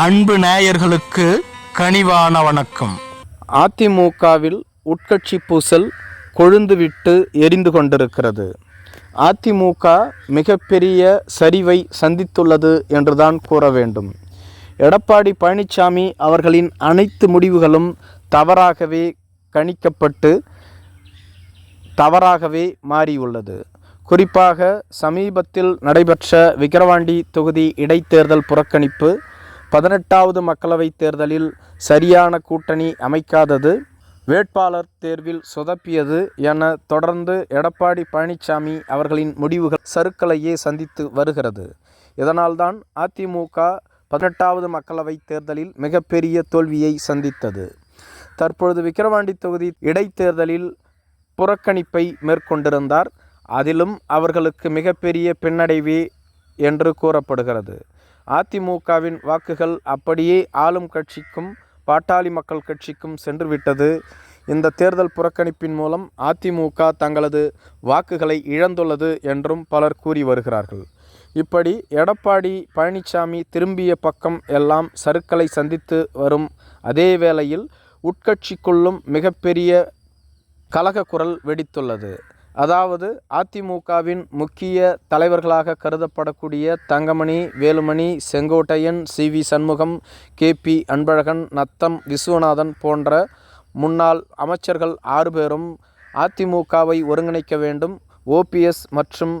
அன்பு நேயர்களுக்கு கனிவான வணக்கம். அதிமுகவில் உட்கட்சி பூசல் கொழுந்துவிட்டு எரிந்து கொண்டிருக்கிறது. அதிமுக மிகப்பெரிய சரிவை சந்தித்துள்ளது என்றுதான் கூற வேண்டும். எடப்பாடி பழனிசாமி அவர்களின் அனைத்து முடிவுகளும் தவறாகவே கணிக்கப்பட்டு தவறாகவே மாறியுள்ளது. குறிப்பாக சமீபத்தில் நடைபெற்ற விக்கிரவாண்டி தொகுதி இடைத்தேர்தல் புறக்கணிப்பு பதினெட்டாவது மக்களவைத் தேர்தலில் சரியான கூட்டணி அமைக்காதது வேட்பாளர் தேர்வில் சொதப்பியது என தொடர்ந்து எடப்பாடி பழனிசாமி அவர்களின் முடிவுகள் சருக்களையே சந்தித்து வருகிறது. இதனால்தான் அதிமுக பதினெட்டாவது மக்களவைத் தேர்தலில் மிகப்பெரிய தோல்வியை சந்தித்தது. தற்பொழுது விக்கிரவாண்டி தொகுதி இடைத்தேர்தலில் புறக்கணிப்பை மேற்கொண்டிருந்தார். அதிலும் அவர்களுக்கு மிகப்பெரிய பின்னடைவே என்று கூறப்படுகிறது. அதிமுகவின் வாக்குகள் அப்படியே ஆளும் கட்சிக்கும் பாட்டாளி மக்கள் கட்சிக்கும் சென்றுவிட்டது. இந்த தேர்தல் புறக்கணிப்பின் மூலம் அதிமுக தங்களது வாக்குகளை இழந்துள்ளது என்றும் பலர் கூறி வருகிறார்கள். இப்படி எடப்பாடி பழனிசாமி திரும்பிய பக்கம் எல்லாம் சறுக்களை சந்தித்து வரும் அதே வேளையில் உட்கட்சிக்குள்ளும் மிகப்பெரிய கலக குரல் வெடித்துள்ளது. அதாவது அதிமுகவின் முக்கிய தலைவர்களாக கருதப்படக்கூடிய Thangamani Velumani Sengottaiyan C V Shanmugam K P Anbazhagan Natham Viswanathan போன்ற முன்னாள் அமைச்சர்கள் ஆறு பேரும் அதிமுகவை ஒருங்கிணைக்க வேண்டும். ஓபிஎஸ் மற்றும்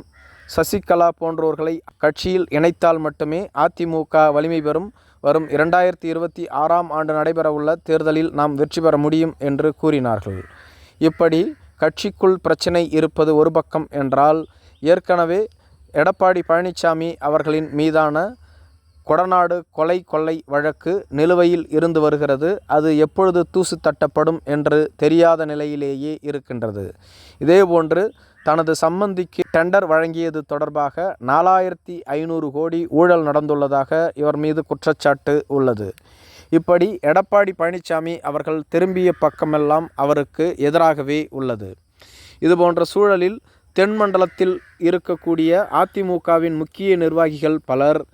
சசிகலா போன்றோர்களை கட்சியில் இணைத்தால் மட்டுமே அதிமுக வலிமை பெறும். வரும் இரண்டாயிரத்தி இருபத்தி ஆறாம் ஆண்டு நடைபெறவுள்ள தேர்தலில் நாம் வெற்றி பெற முடியும் என்று கூறினார்கள். இப்படி கட்சிக்குள் பிரச்சனை இருப்பது ஒரு பக்கம் என்றால் ஏற்கனவே எடப்பாடி பழனிசாமி அவர்களின் மீதான கொடநாடு கொலை கொள்ளை வழக்கு நிலுவையில் இருந்து வருகிறது. அது எப்பொழுது தூசு தட்டப்படும் என்று தெரியாத நிலையிலேயே இருக்கின்றது. இதேபோன்று தனது சம்பந்திக்கு டெண்டர் வழங்கியது தொடர்பாக நாலாயிரத்தி ஐநூறு கோடி ஊழல் நடந்துள்ளதாக இவர் மீது குற்றச்சாட்டு உள்ளது. இப்படி எடப்பாடி பழனிசாமி அவர்கள் திரும்பிய பக்கமெல்லாம் அவருக்கு எதிராகவே உள்ளது. இதுபோன்ற சூழலில் தென்மண்டலத்தில் இருக்கக்கூடிய அதிமுகவின் முக்கிய நிர்வாகிகள் பலர்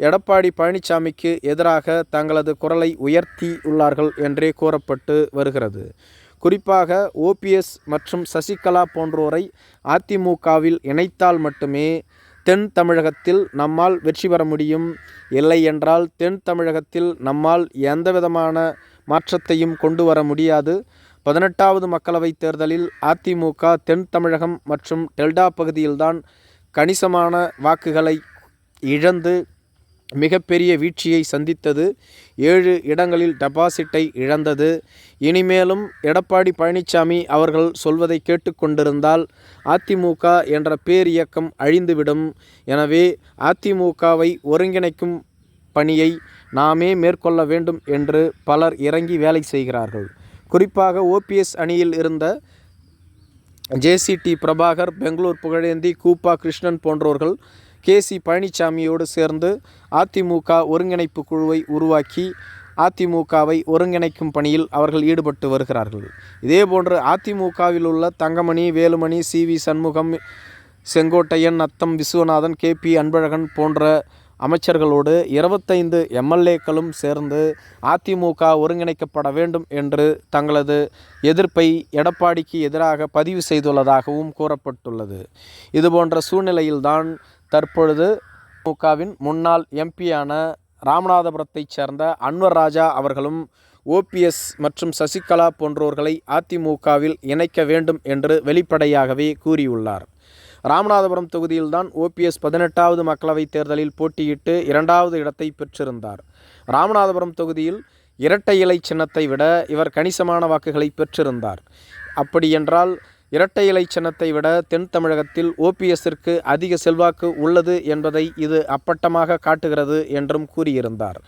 எடப்பாடி பழனிசாமிக்கு எதிராக தங்களது குரலை உயர்த்தி உள்ளார்கள் என்றே கூறப்பட்டு வருகிறது. குறிப்பாக ஓபிஎஸ் மற்றும் சசிகலா போன்றோரை அதிமுகவில் இணைத்தால் மட்டுமே தென் தமிழகத்தில் நம்மால் வெற்றி பெற முடியும். இல்லை என்றால் தென் தமிழகத்தில் நம்மால் எந்தவிதமான மாற்றத்தையும் கொண்டு வர முடியாது. பதினெட்டாவது மக்களவைத் தேர்தலில் அதிமுக தென் தமிழகம் மற்றும் டெல்டா பகுதியில்தான் கணிசமான வாக்குகளை இழந்து மிகப்பெரிய வீழ்ச்சியை சந்தித்தது. ஏழு இடங்களில் டெபாசிட்டை இழந்தது. இனிமேலும் எடப்பாடி பழனிசாமி அவர்கள் சொல்வதை கேட்டுக்கொண்டிருந்தால் அதிமுக என்ற பேர் இயக்கம் அழிந்துவிடும். எனவே அதிமுகவை ஒருங்கிணைக்கும் பணியை நாமே மேற்கொள்ள வேண்டும் என்று பலர் இறங்கி வேலை செய்கிறார்கள். குறிப்பாக ஓபிஎஸ் அணியில் இருந்த ஜேசிடி பிரபாகர் பெங்களூர் புகழேந்தி கூப்பா கிருஷ்ணன் போன்றோர்கள் கே சி பழனிசாமியோடு சேர்ந்து அதிமுக ஒருங்கிணைப்பு குழுவை உருவாக்கி அதிமுகவை ஒருங்கிணைக்கும் பணியில் அவர்கள் ஈடுபட்டு வருகிறார்கள். இதேபோன்று அதிமுகவில் உள்ள Thangamani Velumani C V Shanmugam Sengottaiyan Natham Viswanathan K P Anbazhagan போன்ற அமைச்சர்களோடு இருபத்தைந்து எம்எல்ஏக்களும் சேர்ந்து அதிமுக ஒருங்கிணைக்கப்பட வேண்டும் என்று தங்களது எதிர்ப்பை எடப்பாடிக்கு எதிராக பதிவு செய்துள்ளதாகவும் கூறப்பட்டுள்ளது. இதுபோன்ற சூழ்நிலையில்தான் தற்பொழுது திமுகவின் முன்னாள் எம்பியான ராமநாதபுரத்தைச் சேர்ந்த அன்வர் ராஜா அவர்களும் ஓபிஎஸ் மற்றும் சசிகலா போன்றோர்களை அதிமுகவில் இணைக்க வேண்டும் என்று வெளிப்படையாகவே கூறியுள்ளார். ராமநாதபுரம் தொகுதியில்தான் ஓபிஎஸ் பதினெட்டாவது மக்களவைத் தேர்தலில் போட்டியிட்டு இரண்டாவது இடத்தை பெற்றிருந்தார். ராமநாதபுரம் தொகுதியில் இரட்டை இலை சின்னத்தை விட இவர் கணிசமான வாக்குகளை பெற்றிருந்தார். அப்படியென்றால் இரட்டை இலை சின்னத்தை விட தென் தமிழகத்தில் ஓபிஎஸ்ஸிற்கு அதிக செல்வாக்கு உள்ளது என்பதை இது அப்பட்டமாக காட்டுகிறது என்றும் கூறியிருந்தார்.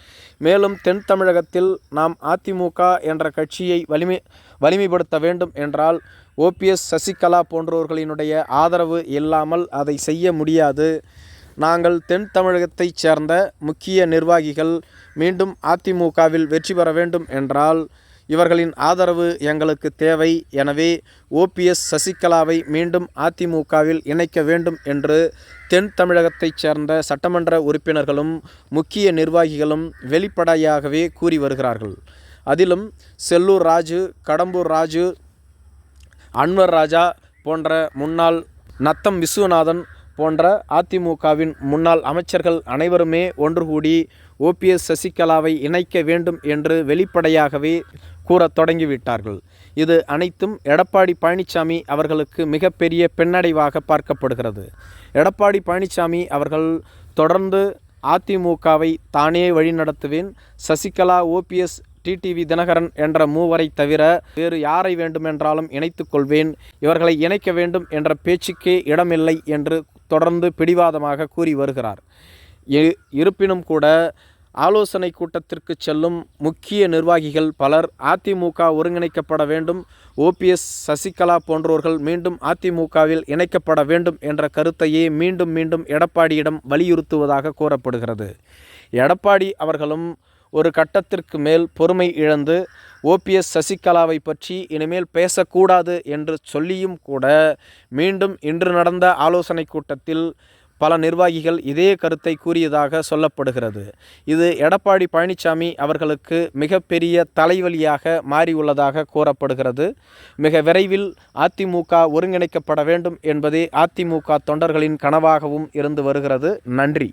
மேலும் தென் தமிழகத்தில் நாம் அதிமுக என்ற கட்சியை வலிமை வலிமைப்படுத்த வேண்டும் என்றால் ஓபிஎஸ் சசிகலா போன்றவர்களினுடைய ஆதரவு இல்லாமல் அதை செய்ய முடியாது. நாங்கள் தென் தமிழகத்தைச் சேர்ந்த முக்கிய நிர்வாகிகள் மீண்டும் அதிமுகவில் வெற்றி பெற வேண்டும் என்றால் இவர்களின் ஆதரவு எங்களுக்கு தேவை. எனவே ஓபிஎஸ் சசிகலாவை மீண்டும் அதிமுகவில் இணைக்க வேண்டும் என்று தென் தமிழகத்தைச் சேர்ந்த சட்டமன்ற உறுப்பினர்களும் முக்கிய நிர்வாகிகளும் வெளிப்படையாகவே கூறி வருகிறார்கள். அதிலும் செல்லூர் ராஜு கடம்பூர் ராஜு அன்வர் ராஜா போன்ற முன்னாள் நத்தம் விஸ்வநாதன் போன்ற அதிமுகவின் முன்னாள் அமைச்சர்கள் அனைவருமே ஒன்று கூடி ஓபிஎஸ் சசிகலாவை இணைக்க வேண்டும் என்று வெளிப்படையாகவே கூறத் தொடங்கிவிட்டார்கள். இது அனைத்தும் எடப்பாடி பழனிசாமி அவர்களுக்கு மிகப்பெரிய பின்னடைவாக பார்க்கப்படுகிறது. எடப்பாடி பழனிசாமி அவர்கள் தொடர்ந்து அதிமுகவை தானே வழிநடத்துவேன் சசிகலா ஓபிஎஸ் டிடிவி தினகரன் என்ற மூவரை தவிர வேறு யாரை வேண்டுமென்றாலும் இணைத்து கொள்வேன் இவர்களை இணைக்க வேண்டும் என்ற பேச்சுக்கே இடமில்லை என்று தொடர்ந்து பிடிவாதமாக கூறி வருகிறார். இருப்பினும் கூட ஆலோசனை கூட்டத்திற்கு செல்லும் முக்கிய நிர்வாகிகள் பலர் அதிமுக ஒருங்கிணைக்கப்பட வேண்டும். ஓபிஎஸ் சசிகலா போன்றோர்கள் மீண்டும் அதிமுகவில் இணைக்கப்பட வேண்டும் என்ற கருத்தையே மீண்டும் மீண்டும் எடப்பாடியிடம் வலியுறுத்துவதாக கூறப்படுகிறது. எடப்பாடி அவர்களும் ஒரு கட்டத்திற்கு மேல் பொறுமை இழந்து ஓபிஎஸ் சசிகலாவை பற்றி இனிமேல் பேசக்கூடாது என்று சொல்லியும் கூட மீண்டும் இன்று நடந்த ஆலோசனை கூட்டத்தில் பல நிர்வாகிகள் இதே கருத்தை கூறியதாக சொல்லப்படுகிறது. இது எடப்பாடி பழனிசாமி அவர்களுக்கு மிகப்பெரிய தலைவலியாக மாறியுள்ளதாக கூறப்படுகிறது. மிக விரைவில் அதிமுக ஒருங்கிணைக்கப்பட வேண்டும் என்பதே அதிமுக தொண்டர்களின் கனவாகவும் இருந்து வருகிறது. நன்றி.